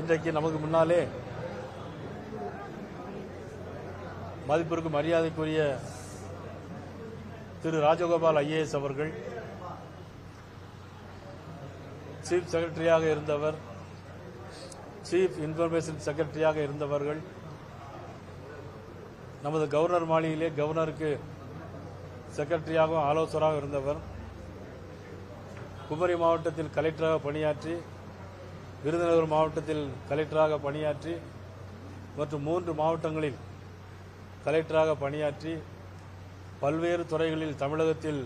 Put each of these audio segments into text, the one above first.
இன்றைக்கு நமக்கு முன்னாலே மதிப்பிற்கு மரியாதைக்குரிய திரு ராஜகோபால் ஐஏஎஸ் அவர்கள் சீஃப் செக்ரட்டரியாக இருந்தவர் சீஃப் இன்ஃபர்மேஷன் செக்ரட்டரியாக இருந்தவர்கள் நமது கவர்னர் மாளிகையிலே கவர்னருக்கு செக்ரட்டரியாகவும் ஆலோசகராக இருந்தவர் குமரி மாவட்டத்தில் கலெக்டராக பணியாற்றி விருதுநகர் மாவட்டத்தில் கலெக்டராக பணியாற்றி மற்றும் மூன்று மாவட்டங்களில் கலெக்டராக பணியாற்றி பல்வேறு துறைகளில் தமிழகத்தில்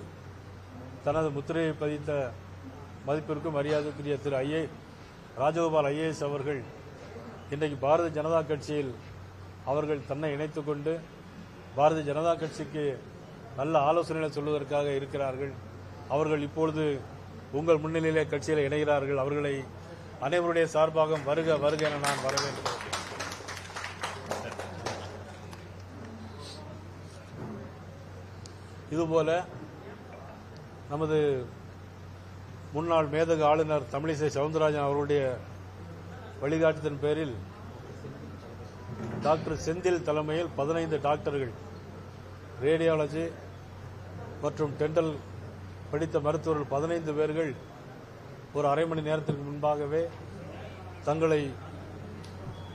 தனது முத்திரையை பதித்த மதிப்பிற்கும் மரியாதைக்குரிய திரு ஐஏ ராஜகோபால் ஐஏஎஸ் அவர்கள் இன்றைக்கு பாரதிய ஜனதா கட்சியில் அவர்கள் தன்னை இணைத்துக் கொண்டு பாரதிய ஜனதா கட்சிக்கு நல்ல ஆலோசனைகளை சொல்வதற்காக இருக்கிறார்கள். அவர்கள் இப்பொழுது உங்கள் முன்னிலையிலே கட்சியில் இணைகிறார்கள். அவர்களை அனைவருடைய சார்பாக வருக வருக என நான் வரவேற்கிறேன். இதுபோல நமது முன்னாள் மேதகு ஆளுநர் தமிழிசை சவுந்தரராஜன் அவர்களுடைய வழிகாட்டுதலின் பேரில் டாக்டர் செந்தில் தலைமையில் பதினைந்து டாக்டர்கள் ரேடியாலஜி மற்றும் டென்டல் படித்த மருத்துவர்கள் பதினைந்து பேர்கள் ஒரு அரை மணி நேரத்திற்கு முன்பாகவே தங்களை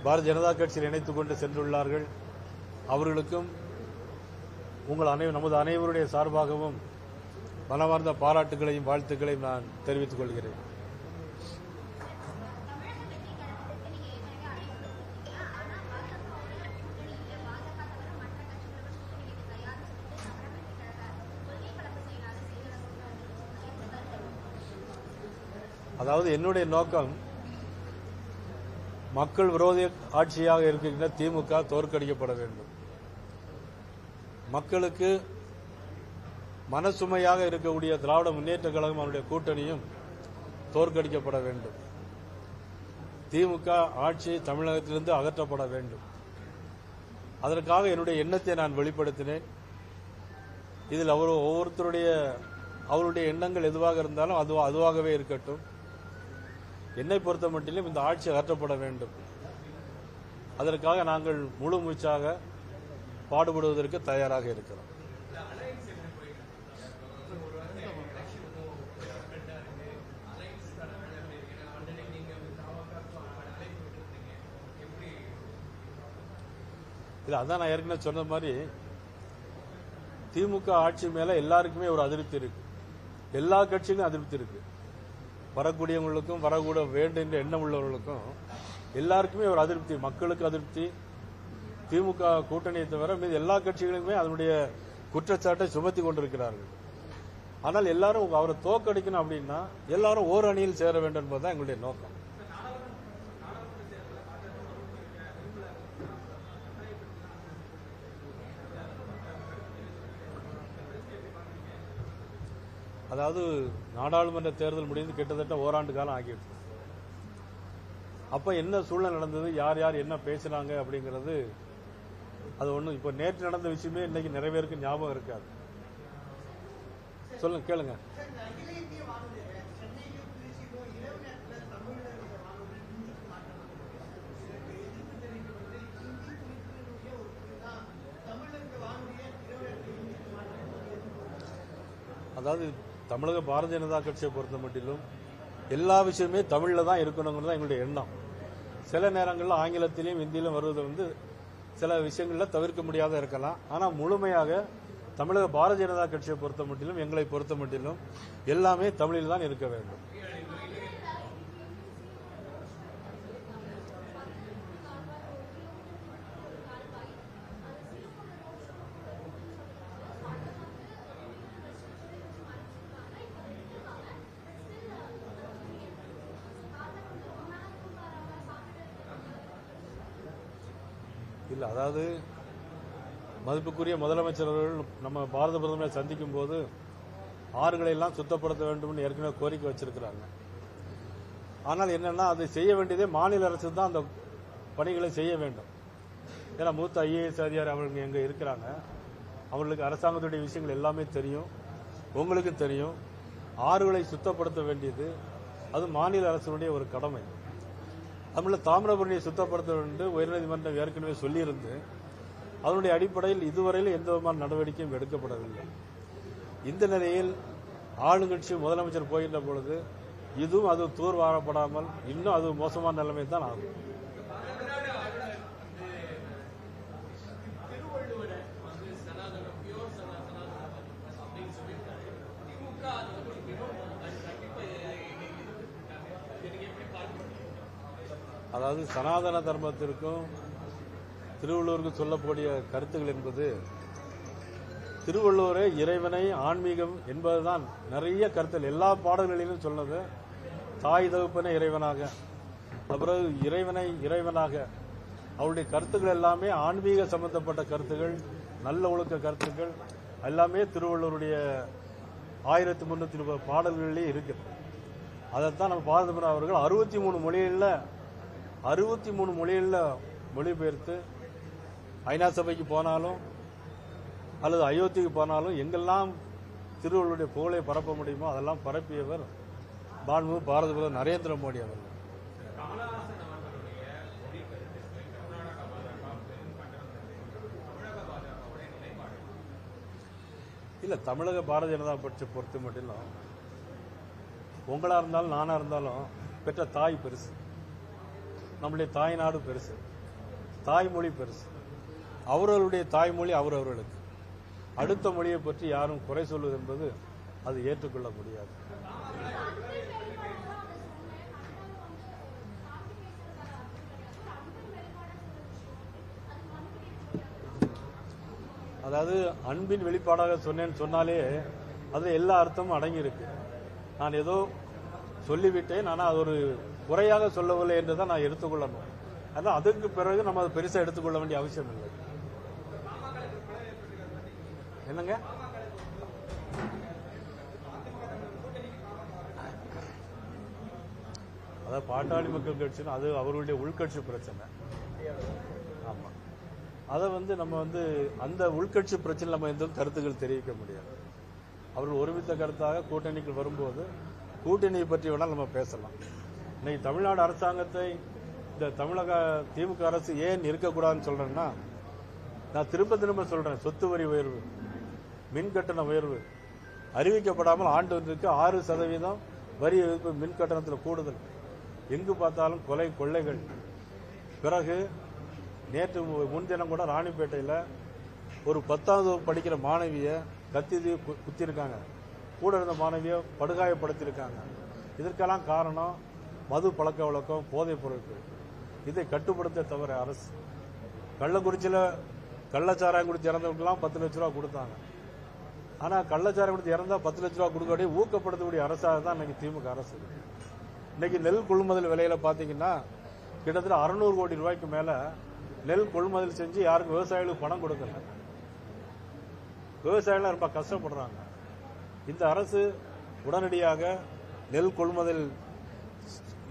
பாரதிய ஜனதா கட்சியில் இணைத்துக் கொண்டு சென்றுள்ளார்கள். அவர்களுக்கும் உங்கள் அனை நமது அனைவருடைய சார்பாகவும் மனமார்ந்த பாராட்டுகளையும் வாழ்த்துக்களையும் நான் தெரிவித்துக் கொள்கிறேன். அதாவது என்னுடைய நோக்கம் மக்கள் விரோத ஆட்சியாக இருக்கின்ற திமுக தோற்கடிக்கப்பட வேண்டும். மக்களுக்கு மனசுமையாக இருக்கக்கூடிய திராவிட முன்னேற்ற கழகம் அவருடைய கூட்டணியும் தோற்கடிக்கப்பட வேண்டும். திமுக ஆட்சி தமிழகத்திலிருந்து அகற்றப்பட வேண்டும். அதற்காக என்னுடைய எண்ணத்தை நான் வெளிப்படுத்தினேன். இதில் அவர் ஒவ்வொருத்தருடைய அவருடைய எண்ணங்கள் எதுவாக இருந்தாலும் அது அதுவாகவே இருக்கட்டும். என்னை பொறுத்த மட்டிலும் இந்த ஆட்சி அகற்றப்பட வேண்டும். அதற்காக நாங்கள் முழு மூச்சாக பாடுபடுவதற்கு தயாராக இருக்கிறோம். இல்லை அதான் நான் ஏற்கனவே சொன்ன மாதிரி திமுக ஆட்சி மேலே எல்லாருக்குமே ஒரு அதிருப்தி இருக்கு. எல்லா கட்சியிலும் அதிருப்தி இருக்கு. வரக்கூடியவங்களுக்கும் வரக்கூட வேண்டும் என்ற எண்ணம் உள்ளவர்களுக்கும் எல்லாருக்குமே ஒரு அதிருப்தி மக்களுக்கு அதிருப்தி. திமுக கூட்டணியை தவிர மீது எல்லா கட்சிகளுக்குமே அதனுடைய குற்றச்சாட்டை சுமத்தி கொண்டிருக்கிறார்கள். ஆனால் எல்லாரும் அவரை தோக்கடிக்கணும் அப்படின்னா எல்லாரும் ஓர் அணியில் சேர வேண்டும் என்பதுதான் எங்களுடைய நோக்கம். அதாவது நாடாளுமன்ற தேர்தல் முடிந்து கிட்டத்தட்ட ஓராண்டு காலம் ஆகிடுச்சு அப்ப என்ன சூழ்நிலை நடந்தது? யார் யார் என்ன பேசினாங்க அப்படிங்கிறது அது ஒன்றும் இப்போ நேற்று நடந்த விஷயமே இன்னைக்கு நிறைய பேருக்கு ஞாபகம் இருக்காது. சொல்லுங்க கேளுங்க. அதாவது தமிழக பாரதிய ஜனதா கட்சியை பொறுத்த மட்டிலும் எல்லா விஷயமே தமிழில் தான் இருக்கணுங்கிறது தான் எங்களுடைய எண்ணம். சில நேரங்களில் ஆங்கிலத்திலையும் ஹிந்தியிலும் வருவது வந்து சில விஷயங்களில் தவிர்க்க முடியாத இருக்கலாம். ஆனால் முழுமையாக தமிழக பாரதிய ஜனதா கட்சியை பொறுத்த மட்டிலும் எங்களை பொறுத்த மட்டிலும் எல்லாமே தமிழில் தான் இருக்க வேண்டும். இல்லை. அதாவது மதிப்புக்குரிய முதலமைச்சர் அவர்கள் நம்ம பாரத பிரதமரை சந்திக்கும் போது ஆறுகளை எல்லாம் சுத்தப்படுத்த வேண்டும் ஏற்கனவே கோரிக்கை வச்சிருக்கிறாங்க. ஆனால் என்னன்னா அதை செய்ய வேண்டியதே மாநில அரசு தான் அந்த பணிகளை செய்ய வேண்டும். ஏன்னா மூத்த ஐஏஎஸ் அதிகாரி அவர்கள் எங்க இருக்கிறாங்க. அவர்களுக்கு அரசாங்கத்துடைய விஷயங்கள் எல்லாமே தெரியும். உங்களுக்கும் தெரியும். ஆறுகளை சுத்தப்படுத்த வேண்டியது அது மாநில அரசினுடைய ஒரு கடமை. தமிழில் தாமிரபரணியை சுத்தப்படுத்த வேண்டும் உயர்நீதிமன்றம் ஏற்கனவே சொல்லியிருந்து அதனுடைய அடிப்படையில் இதுவரையில் எந்த விதமான நடவடிக்கையும் எடுக்கப்படவில்லை. இந்த நிலையில் ஆளுங்கட்சி முதலமைச்சர் போகின்ற பொழுது இதுவும் அது தூர்வாரப்படாமல் இன்னும் அது மோசமான நிலைமை தான் ஆகும். அதாவது சனாதன தர்மத்திற்கும் திருவள்ளுவருக்கும் சொல்லக்கூடிய கருத்துக்கள் என்பது திருவள்ளுவரே இறைவனை ஆன்மீகம் என்பதுதான் நிறைய கருத்துகள் எல்லா பாடல்களிலும் சொன்னது தாய் தகுப்பனை இறைவனாக அப்புறம் இறைவனை இறைவனாக. அவருடைய கருத்துக்கள் எல்லாமே ஆன்மீக சம்பந்தப்பட்ட கருத்துக்கள் நல்ல ஒழுக்க கருத்துக்கள் எல்லாமே திருவள்ளுவருடைய ஆயிரத்தி முன்னூத்தி முப்பது பாடல்களிலே இருக்கு அதைத்தான் நம்ம பாரத அவர்கள் அறுபத்தி மூணு மொழிகளில் அறுபத்தி மூணு மொழிகளில் மொழிபெயர்த்து ஐநா சபைக்கு போனாலும் அல்லது அயோத்திக்கு போனாலும் எங்கெல்லாம் திருவள்ளுவருடைய புகழை பரப்ப முடியுமோ அதெல்லாம் பரப்பியவர் மாண்பு பாரத பிரதமர் நரேந்திர மோடி அவர்கள். இல்ல தமிழக பாரதிய ஜனதா கட்சியை பொறுத்த மட்டும் உங்களா இருந்தாலும் நானா இருந்தாலும் பெற்ற தாய் பெருசு. நம்முடைய தாய் நாடு பெருசு. தாய்மொழி பெருசு. அவர்களுடைய தாய்மொழி அவரவர்களுக்கு. அடுத்த மொழியை பற்றி யாரும் குறை சொல்வது என்பது அது ஏற்றுக்கொள்ள முடியாது. அதாவது அன்பின் வெளிப்பாடாக சொன்னேன்னு சொன்னாலே அது எல்லா அர்த்தமும் அடங்கியிருக்கு. நான் ஏதோ சொல்லிவிட்டேன் ஆனால் அது ஒரு குறையாக சொல்லவில்லை என்று தான் நான் எடுத்துக்கொள்ளணும். அதான் அதுக்கு பிறகு நம்ம அதை பெருசாக எடுத்துக்கொள்ள வேண்டிய அவசியம் இல்லை. என்னங்க? அதாவது பாட்டாளி மக்கள் கட்சின்னு அது அவர்களுடைய உள்கட்சி பிரச்சனை. ஆமா. அதை வந்து நம்ம வந்து அந்த உள்கட்சி பிரச்சனை நம்ம எந்த கருத்துக்கள் தெரிவிக்க முடியாது. அவர்கள் ஒருமித்த கருத்தாக கூட்டணிக்கு வரும்போது கூட்டணியை பற்றி வேணால் நம்ம பேசலாம். இன்னைக்கு தமிழ்நாடு அரசாங்கத்தை இந்த தமிழக திமுக அரசு ஏன் இருக்கக்கூடாதுன்னு சொல்றேன்னா நான் திரும்ப திரும்ப சொல்றேன் சொத்து வரி உயர்வு மின் கட்டண உயர்வு அறிவிக்கப்படாமல் ஆண்டு ஒன்றுக்கு ஆறு சதவீதம் வரி எதிர்ப்பு மின் கட்டணத்தில் கூடுதல். எங்கு பார்த்தாலும் கொலை கொள்ளைகள். பிறகு நேற்று முன்தினம் கூட ராணிப்பேட்டையில் ஒரு பத்தாவது படிக்கிற மாணவியை கத்தி குத்திருக்காங்க. கூட இருந்த மாணவியை படுகாயப்படுத்தியிருக்காங்க. இதற்கெல்லாம் காரணம் மது பழக்க வழக்கம் போதைப் பொருட்கள். இதை கட்டுப்படுத்த தவிர அரசு. கள்ளக்குறிச்சியில் கள்ளச்சாராயம் குடிச்சு இறந்தவங்களுக்குலாம் பத்து லட்ச ரூபா கொடுத்தாங்க. ஆனா கள்ளச்சாராயம் குடிச்சு இறந்தா பத்து லட்ச ரூபா கொடுக்கக்கூடிய ஊக்கப்படுத்தக்கூடிய அரசாக தான் இன்னைக்கு திமுக அரசு இன்னைக்கு நெல் கொள்முதல் விலையில பாத்தீங்கன்னா கிட்டத்தட்ட அறுநூறு கோடி ரூபாய்க்கு மேல நெல் கொள்முதல் செஞ்சு யாருக்கும் விவசாயிகளுக்கு பணம் கொடுக்கல. விவசாயிகள் ரொம்ப கஷ்டப்படுறாங்க. இந்த அரசு உடனடியாக நெல் கொள்முதல்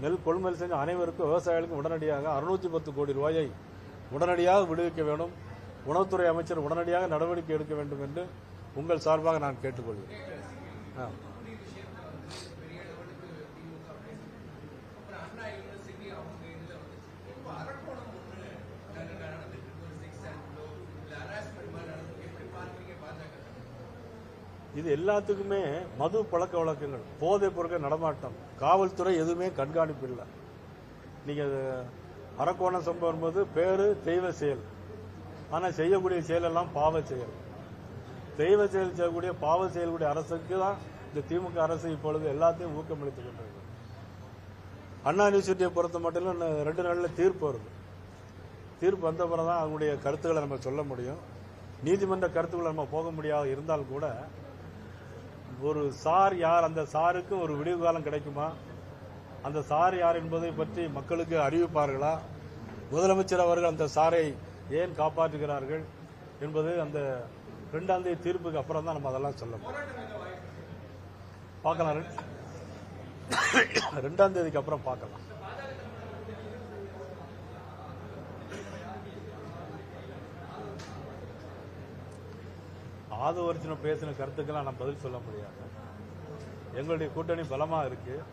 நெல் கொள்முதல் செஞ்ச அனைவருக்கும் விவசாயிகளுக்கும் உடனடியாக அறுநூத்தி பத்து கோடி ரூபாயை உடனடியாக விடுவிக்க வேண்டும். உணவுத்துறை அமைச்சர் உடனடியாக நடவடிக்கை எடுக்க வேண்டும் என்று உங்கள் சார்பாக நான் கேட்டுக்கொள்கிறேன். இது எல்லாத்துக்குமே மது பழக்க வழக்கங்கள் போதைப் பொருட்கள் நடமாட்டம். காவல்துறை எதுவுமே கண்காணிப்பு இல்லை. நீங்க அது அரக்கோணம் சம்பவம் போது பேரு தெய்வ செயல். ஆனா செய்யக்கூடிய செயலெல்லாம் பாவ செயல். தெய்வ செயல் செய்யக்கூடிய பாவ செயல்களுடைய அரசுக்கு தான் இந்த திமுக அரசு இப்பொழுது எல்லாத்தையும் ஊக்கமளித்துக் கொண்டிருக்கு அண்ணா யூனிவர்சிட்டியை பொறுத்த மட்டும் இன்னும் ரெண்டு நாளில் தீர்ப்பு வருது. தீர்ப்பு வந்த பிறகு தான் அவங்களுடைய கருத்துக்களை நம்ம சொல்ல முடியும். நீதிமன்ற கருத்துக்களை நம்ம போக முடியாது இருந்தால் கூட ஒரு சார் யார் அந்த சாருக்கு ஒரு விடிவு காலம் கிடைக்குமா? அந்த சார் யார் என்பதை பற்றி மக்களுக்கு அறிவிப்பார்களா? முதலமைச்சர் அவர்கள் அந்த சாரை ஏன் காப்பாற்றுகிறார்கள் என்பது அந்த ரெண்டாம் தேதி தீர்ப்புக்கு அப்புறம் தான் நம்ம அதெல்லாம் சொல்ல பார்க்கலாம். ரெண்டாம் தேதிக்கு அப்புறம் பார்க்கலாம். ஆதவர்ஜனம் பேசின கருத்துக்கெல்லாம் நான் பதில் சொல்ல முடியாது. எங்களுடைய கூட்டணி பலமாக இருக்கு.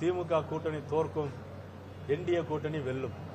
திமுக கூட்டணி தோற்கும். என்டிஏ கூட்டணி வெல்லும்.